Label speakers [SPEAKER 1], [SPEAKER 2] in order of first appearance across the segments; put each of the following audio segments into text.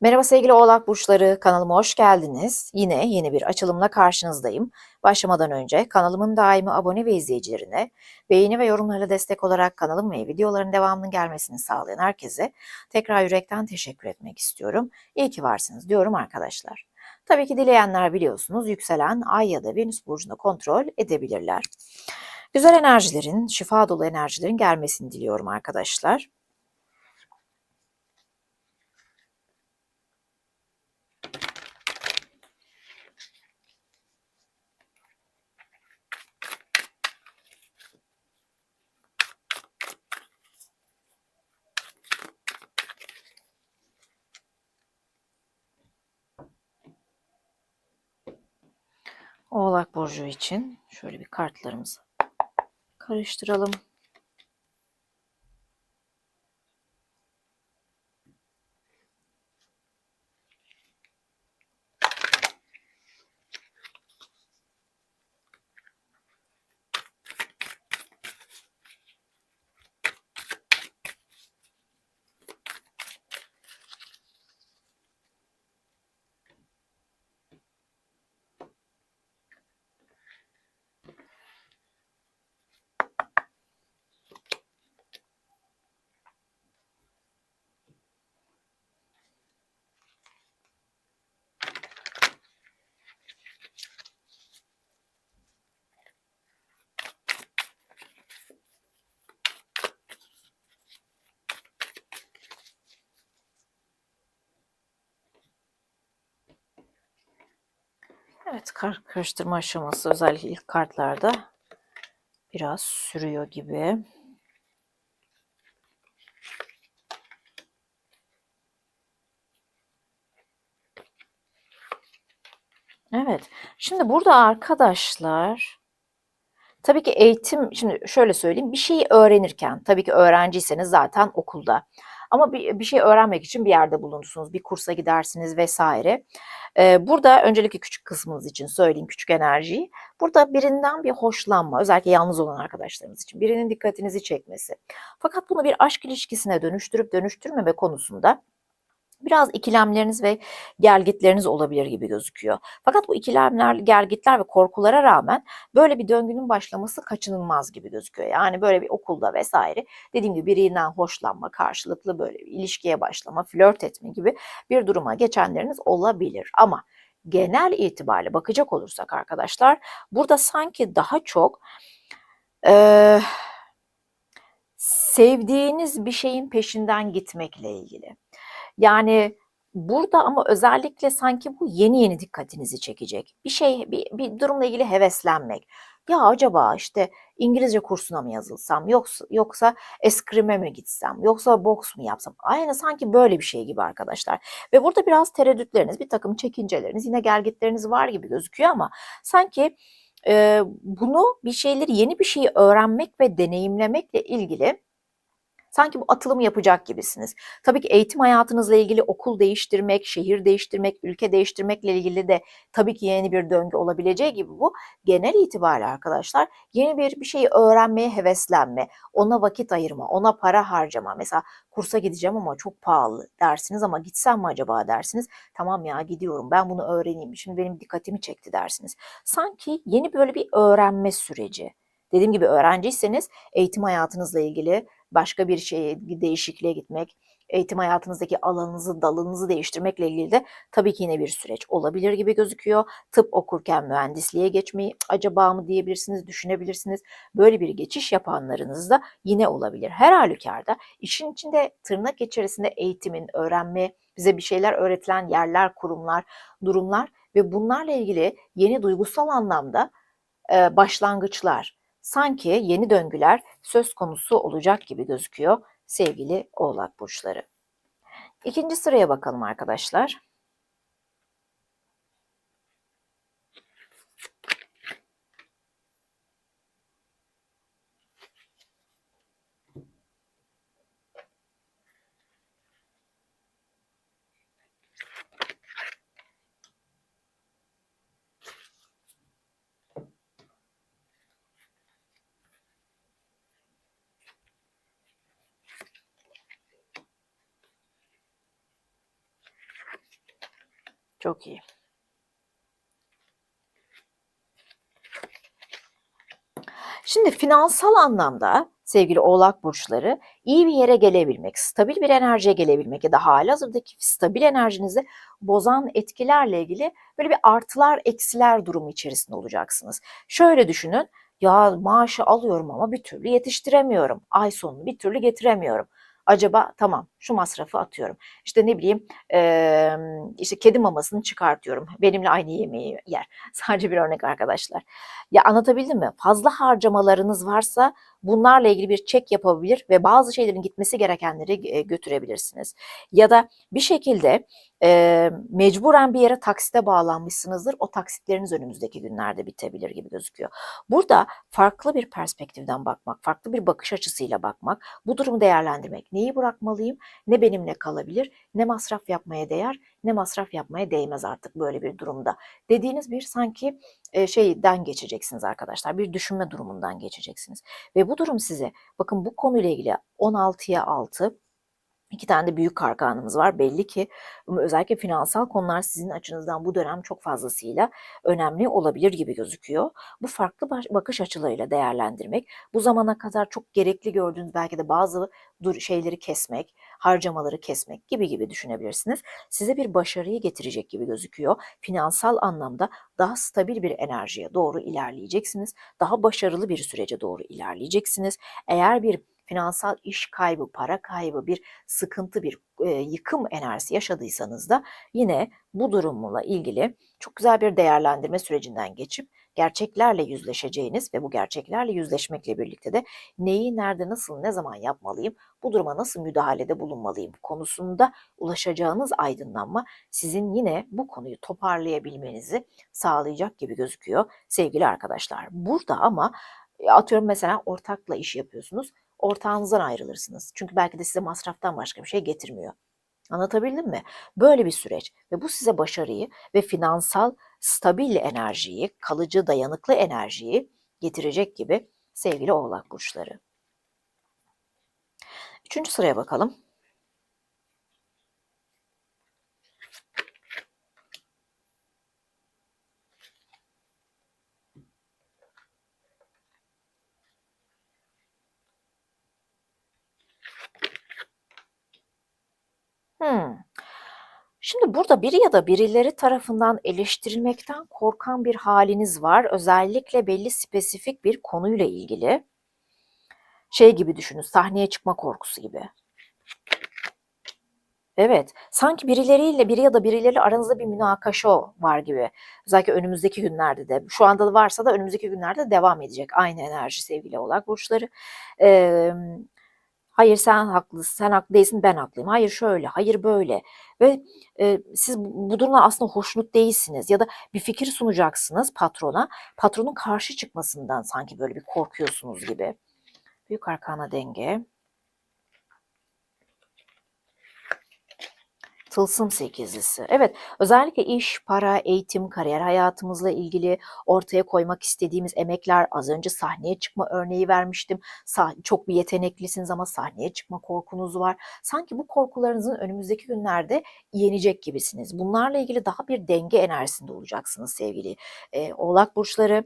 [SPEAKER 1] Merhaba sevgili Oğlak Burçları, kanalıma hoş geldiniz. Yine yeni bir açılımla karşınızdayım. Başlamadan önce kanalımın daimi abone ve izleyicilerine, beğeni ve yorumlarla destek olarak kanalım ve videoların devamının gelmesini sağlayan herkese tekrar yürekten teşekkür etmek istiyorum. İyi ki varsınız diyorum arkadaşlar. Tabii ki dileyenler biliyorsunuz yükselen Ay ya da Venüs burcunu kontrol edebilirler. Güzel enerjilerin, şifa dolu enerjilerin gelmesini diliyorum arkadaşlar. Oğlak Burcu için şöyle bir kartlarımızı karıştıralım. Evet, kart karıştırma aşaması özellikle ilk kartlarda biraz sürüyor gibi. Evet. Şimdi burada arkadaşlar tabii ki eğitim şimdi şöyle söyleyeyim bir şeyi öğrenirken tabii ki öğrenciyseniz zaten okulda ama bir, bir şey öğrenmek için bir yerde bulunursunuz. Bir kursa gidersiniz vesaire. Ee, burada öncelikle küçük kısmınız için söyleyeyim küçük enerjiyi. Burada birinden bir hoşlanma özellikle yalnız olan arkadaşlarımız için birinin dikkatinizi çekmesi. Fakat bunu bir aşk ilişkisine dönüştürüp dönüştürmeme konusunda biraz ikilemleriniz ve gelgitleriniz olabilir gibi gözüküyor. Fakat bu ikilemler, gelgitler ve korkulara rağmen böyle bir döngünün başlaması kaçınılmaz gibi gözüküyor. Yani böyle bir okulda vesaire dediğim gibi birinden hoşlanma, karşılıklı böyle bir ilişkiye başlama, flört etme gibi bir duruma geçenleriniz olabilir. Ama genel itibariyle bakacak olursak arkadaşlar burada sanki daha çok e, sevdiğiniz bir şeyin peşinden gitmekle ilgili. Yani burada ama özellikle sanki bu yeni yeni dikkatinizi çekecek. Bir şey, bir, bir durumla ilgili heveslenmek. Ya acaba işte İngilizce kursuna mı yazılsam, yoksa, yoksa eskrime mi gitsem, yoksa boks mu yapsam? Aynı sanki böyle bir şey gibi arkadaşlar. Ve burada biraz tereddütleriniz, bir takım çekinceleriniz, yine gelgitleriniz var gibi gözüküyor ama sanki e, bunu bir şeyleri, yeni bir şeyi öğrenmek ve deneyimlemekle ilgili Sanki bu atılımı yapacak gibisiniz. Tabii ki eğitim hayatınızla ilgili okul değiştirmek, şehir değiştirmek, ülke değiştirmekle ilgili de tabii ki yeni bir döngü olabileceği gibi bu genel itibariyle arkadaşlar yeni bir bir şeyi öğrenmeye heveslenme, ona vakit ayırma, ona para harcama. Mesela kursa gideceğim ama çok pahalı dersiniz ama gitsem mi acaba dersiniz. Tamam ya gidiyorum ben bunu öğreneyim. Şimdi benim dikkatimi çekti dersiniz. Sanki yeni böyle bir öğrenme süreci. Dediğim gibi öğrenciyseniz eğitim hayatınızla ilgili başka bir şeye değişikliğe gitmek, eğitim hayatınızdaki alanınızı, dalınızı değiştirmekle ilgili de tabii ki yine bir süreç olabilir gibi gözüküyor. Tıp okurken mühendisliğe geçmeyi acaba mı diyebilirsiniz, düşünebilirsiniz. Böyle bir geçiş yapanlarınız da yine olabilir. Her halükarda işin içinde tırnak içerisinde eğitimin, öğrenme, bize bir şeyler öğretilen yerler, kurumlar, durumlar ve bunlarla ilgili yeni duygusal anlamda başlangıçlar, sanki yeni döngüler söz konusu olacak gibi gözüküyor sevgili Oğlak burçları. İkinci sıraya bakalım arkadaşlar. Çok iyi. Şimdi finansal anlamda sevgili oğlak burçları iyi bir yere gelebilmek, stabil bir enerjiye gelebilmek ya da halihazırdaki stabil enerjinizi bozan etkilerle ilgili böyle bir artılar eksiler durumu içerisinde olacaksınız. Şöyle düşünün ya maaşı alıyorum ama bir türlü yetiştiremiyorum. Ay sonunu bir türlü getiremiyorum. Acaba tamam şu masrafı atıyorum. İşte ne bileyim e, işte kedi mamasını çıkartıyorum. Benimle aynı yemeği yer. Sadece bir örnek arkadaşlar. Ya anlatabildim mi? Fazla harcamalarınız varsa bunlarla ilgili bir çek yapabilir ve bazı şeylerin gitmesi gerekenleri götürebilirsiniz. Ya da bir şekilde e, mecburen bir yere taksite bağlanmışsınızdır. O taksitleriniz önümüzdeki günlerde bitebilir gibi gözüküyor. Burada farklı bir perspektiften bakmak, farklı bir bakış açısıyla bakmak, bu durumu değerlendirmek. Neyi bırakmalıyım, ne benimle kalabilir, ne masraf yapmaya değer, ne masraf yapmaya değmez artık böyle bir durumda. Dediğiniz bir sanki e, şeyden geçeceksiniz arkadaşlar. Bir düşünme durumundan geçeceksiniz. Ve bu durum size bakın bu konuyla ilgili 16'ya 6 İki tane de büyük karkanımız var. Belli ki özellikle finansal konular sizin açınızdan bu dönem çok fazlasıyla önemli olabilir gibi gözüküyor. Bu farklı bakış açılarıyla değerlendirmek, bu zamana kadar çok gerekli gördüğünüz belki de bazı şeyleri kesmek, harcamaları kesmek gibi gibi düşünebilirsiniz. Size bir başarıyı getirecek gibi gözüküyor. Finansal anlamda daha stabil bir enerjiye doğru ilerleyeceksiniz. Daha başarılı bir sürece doğru ilerleyeceksiniz. Eğer bir finansal iş kaybı, para kaybı, bir sıkıntı, bir e, yıkım enerjisi yaşadıysanız da yine bu durumla ilgili çok güzel bir değerlendirme sürecinden geçip gerçeklerle yüzleşeceğiniz ve bu gerçeklerle yüzleşmekle birlikte de neyi, nerede, nasıl, ne zaman yapmalıyım, bu duruma nasıl müdahalede bulunmalıyım konusunda ulaşacağınız aydınlanma sizin yine bu konuyu toparlayabilmenizi sağlayacak gibi gözüküyor sevgili arkadaşlar. Burada ama atıyorum mesela ortakla iş yapıyorsunuz ortağınızdan ayrılırsınız. Çünkü belki de size masraftan başka bir şey getirmiyor. Anlatabildim mi? Böyle bir süreç ve bu size başarıyı ve finansal stabil enerjiyi, kalıcı dayanıklı enerjiyi getirecek gibi sevgili oğlak burçları. Üçüncü sıraya bakalım. Şimdi burada biri ya da birileri tarafından eleştirilmekten korkan bir haliniz var. Özellikle belli spesifik bir konuyla ilgili. Şey gibi düşünün, sahneye çıkma korkusu gibi. Evet, sanki birileriyle biri ya da birileri aranızda bir münakaşa var gibi. Özellikle önümüzdeki günlerde de. Şu anda da varsa da önümüzdeki günlerde de devam edecek aynı enerji sevgili Oğlak burçları. Emm Hayır sen haklısın, sen haklı değilsin, ben haklıyım. Hayır şöyle, hayır böyle. Ve e, siz bu, durumdan aslında hoşnut değilsiniz ya da bir fikir sunacaksınız patrona. Patronun karşı çıkmasından sanki böyle bir korkuyorsunuz gibi. Büyük arkana denge. Tılsım sekizlisi. Evet, özellikle iş, para, eğitim, kariyer hayatımızla ilgili ortaya koymak istediğimiz emekler, az önce sahneye çıkma örneği vermiştim. çok bir yeteneklisiniz ama sahneye çıkma korkunuz var. Sanki bu korkularınızın önümüzdeki günlerde yenecek gibisiniz. Bunlarla ilgili daha bir denge enerjisinde olacaksınız sevgili e, oğlak burçları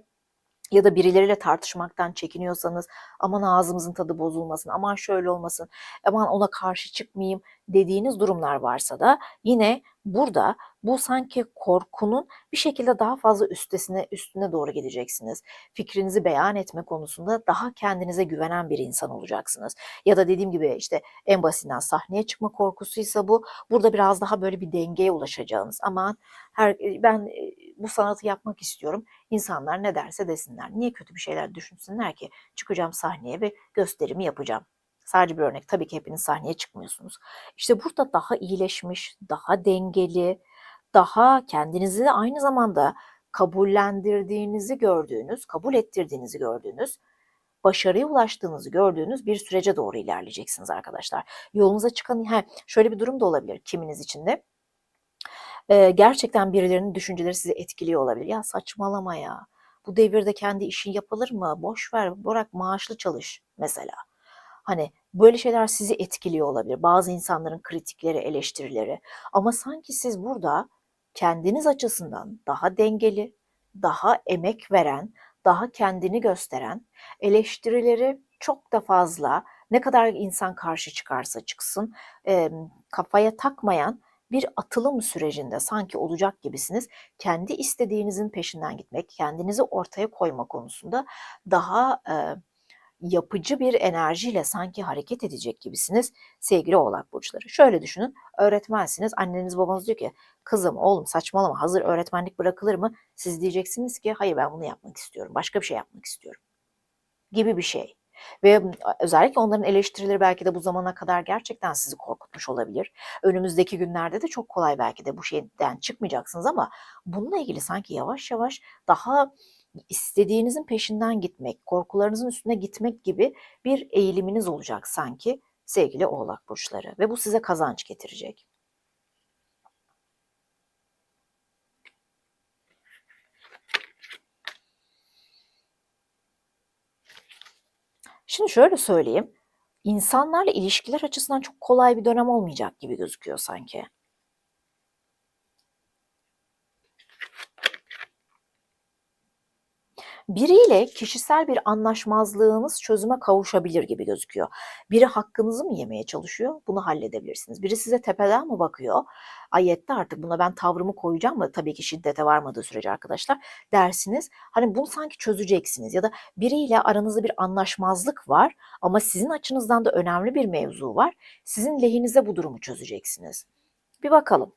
[SPEAKER 1] ya da birileriyle tartışmaktan çekiniyorsanız aman ağzımızın tadı bozulmasın, aman şöyle olmasın, aman ona karşı çıkmayayım dediğiniz durumlar varsa da yine burada bu sanki korkunun bir şekilde daha fazla üstesine üstüne doğru gideceksiniz. Fikrinizi beyan etme konusunda daha kendinize güvenen bir insan olacaksınız. Ya da dediğim gibi işte en basitinden sahneye çıkma korkusuysa bu burada biraz daha böyle bir dengeye ulaşacağınız. Aman her ben bu sanatı yapmak istiyorum. İnsanlar ne derse desinler. Niye kötü bir şeyler düşünsünler ki? Çıkacağım sahneye ve gösterimi yapacağım. Sadece bir örnek. Tabii ki hepiniz sahneye çıkmıyorsunuz. İşte burada daha iyileşmiş, daha dengeli, daha kendinizi aynı zamanda kabullendirdiğinizi gördüğünüz, kabul ettirdiğinizi gördüğünüz, başarıya ulaştığınızı gördüğünüz bir sürece doğru ilerleyeceksiniz arkadaşlar. Yolunuza çıkan, he, şöyle bir durum da olabilir kiminiz için de. Ee, gerçekten birilerinin düşünceleri sizi etkiliyor olabilir. Ya saçmalama ya. Bu devirde kendi işin yapılır mı? Boş ver, bırak maaşlı çalış mesela. Hani böyle şeyler sizi etkiliyor olabilir. Bazı insanların kritikleri, eleştirileri. Ama sanki siz burada kendiniz açısından daha dengeli, daha emek veren, daha kendini gösteren, eleştirileri çok da fazla ne kadar insan karşı çıkarsa çıksın e, kafaya takmayan bir atılım sürecinde sanki olacak gibisiniz. Kendi istediğinizin peşinden gitmek, kendinizi ortaya koyma konusunda daha e, yapıcı bir enerjiyle sanki hareket edecek gibisiniz sevgili oğlak burçları. Şöyle düşünün öğretmensiniz anneniz babanız diyor ki kızım oğlum saçmalama hazır öğretmenlik bırakılır mı? Siz diyeceksiniz ki hayır ben bunu yapmak istiyorum başka bir şey yapmak istiyorum gibi bir şey. Ve özellikle onların eleştirileri belki de bu zamana kadar gerçekten sizi korkutmuş olabilir. Önümüzdeki günlerde de çok kolay belki de bu şeyden çıkmayacaksınız ama bununla ilgili sanki yavaş yavaş daha istediğinizin peşinden gitmek, korkularınızın üstüne gitmek gibi bir eğiliminiz olacak sanki sevgili oğlak burçları ve bu size kazanç getirecek. Şimdi şöyle söyleyeyim. İnsanlarla ilişkiler açısından çok kolay bir dönem olmayacak gibi gözüküyor sanki. Biriyle kişisel bir anlaşmazlığınız çözüme kavuşabilir gibi gözüküyor. Biri hakkınızı mı yemeye çalışıyor? Bunu halledebilirsiniz. Biri size tepeden mi bakıyor? Ay yetti artık buna ben tavrımı koyacağım mı? Tabii ki şiddete varmadığı sürece arkadaşlar dersiniz. Hani bunu sanki çözeceksiniz ya da biriyle aranızda bir anlaşmazlık var ama sizin açınızdan da önemli bir mevzu var. Sizin lehinize bu durumu çözeceksiniz. Bir bakalım.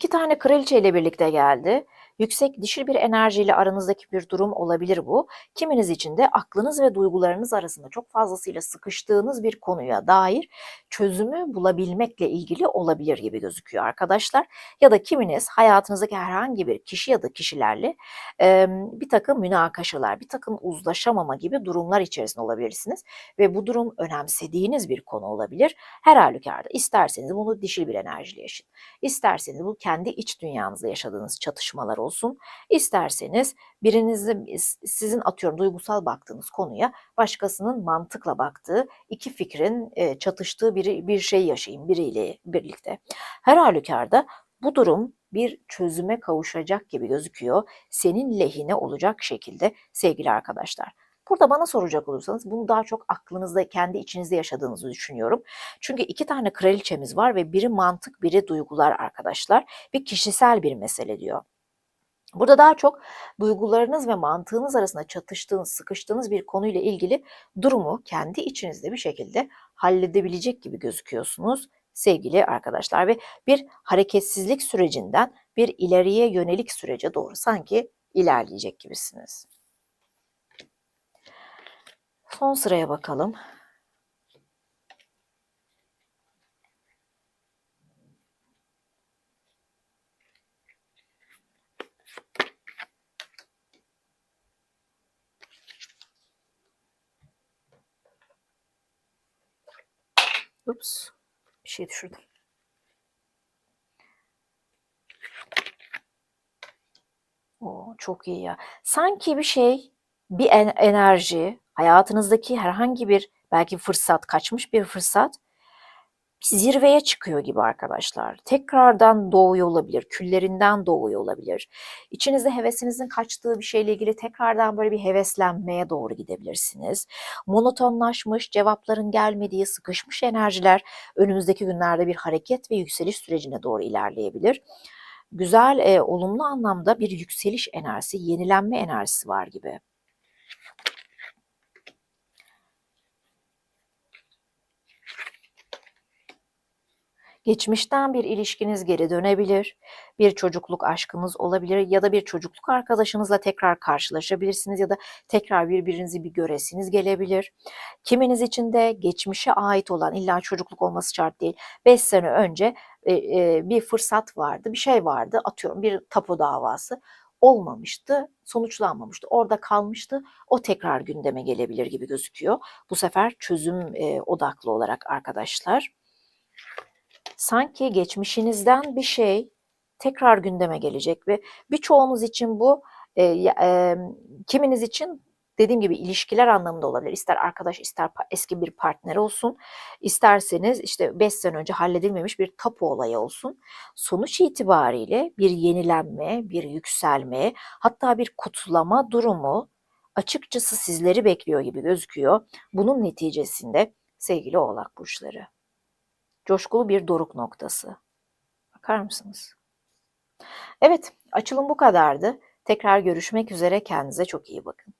[SPEAKER 1] İki tane kraliçe ile birlikte geldi. Yüksek dişil bir enerjiyle aranızdaki bir durum olabilir bu. Kiminiz için de aklınız ve duygularınız arasında çok fazlasıyla sıkıştığınız bir konuya dair çözümü bulabilmekle ilgili olabilir gibi gözüküyor arkadaşlar. Ya da kiminiz hayatınızdaki herhangi bir kişi ya da kişilerle e, bir takım münakaşalar, bir takım uzlaşamama gibi durumlar içerisinde olabilirsiniz. Ve bu durum önemsediğiniz bir konu olabilir. Her halükarda isterseniz bunu dişil bir enerjiyle yaşayın. İsterseniz bu kendi iç dünyanızda yaşadığınız çatışmalar olsun. İsterseniz birinizin sizin atıyorum duygusal baktığınız konuya başkasının mantıkla baktığı iki fikrin e, çatıştığı bir, bir şey yaşayın biriyle birlikte. Her halükarda bu durum bir çözüme kavuşacak gibi gözüküyor. Senin lehine olacak şekilde sevgili arkadaşlar. Burada bana soracak olursanız bunu daha çok aklınızda, kendi içinizde yaşadığınızı düşünüyorum. Çünkü iki tane kraliçemiz var ve biri mantık, biri duygular arkadaşlar. Ve kişisel bir mesele diyor. Burada daha çok duygularınız ve mantığınız arasında çatıştığınız, sıkıştığınız bir konuyla ilgili durumu kendi içinizde bir şekilde halledebilecek gibi gözüküyorsunuz sevgili arkadaşlar ve bir hareketsizlik sürecinden bir ileriye yönelik sürece doğru sanki ilerleyecek gibisiniz. Son sıraya bakalım. Ups. Bir şey düşürdüm. Oo, çok iyi ya. Sanki bir şey, bir enerji, hayatınızdaki herhangi bir belki fırsat, kaçmış bir fırsat zirveye çıkıyor gibi arkadaşlar. Tekrardan doğuyor olabilir, küllerinden doğuyor olabilir. İçinizde hevesinizin kaçtığı bir şeyle ilgili tekrardan böyle bir heveslenmeye doğru gidebilirsiniz. Monotonlaşmış, cevapların gelmediği, sıkışmış enerjiler önümüzdeki günlerde bir hareket ve yükseliş sürecine doğru ilerleyebilir. Güzel, e, olumlu anlamda bir yükseliş enerjisi, yenilenme enerjisi var gibi. Geçmişten bir ilişkiniz geri dönebilir, bir çocukluk aşkınız olabilir ya da bir çocukluk arkadaşınızla tekrar karşılaşabilirsiniz ya da tekrar birbirinizi bir göresiniz gelebilir. Kiminiz için de geçmişe ait olan illa çocukluk olması şart değil. 5 sene önce e, e, bir fırsat vardı, bir şey vardı. Atıyorum bir tapu davası olmamıştı, sonuçlanmamıştı. Orada kalmıştı. O tekrar gündeme gelebilir gibi gözüküyor. Bu sefer çözüm e, odaklı olarak arkadaşlar sanki geçmişinizden bir şey tekrar gündeme gelecek ve birçoğunuz için bu ya, emm, kiminiz için dediğim gibi ilişkiler anlamında olabilir. İster arkadaş, ister eski bir partner olsun, isterseniz, işte, 5 sene önce halledilmemiş bir tapu olayı olsun. Sonuç itibariyle bir yenilenme, bir yükselme, hatta bir kutlama durumu açıkçası sizleri bekliyor gibi gözüküyor. Bunun neticesinde sevgili Oğlak burçları, coşkulu bir doruk noktası. Bakar mısınız? Evet, açılım bu kadardı. Tekrar görüşmek üzere. Kendinize çok iyi bakın.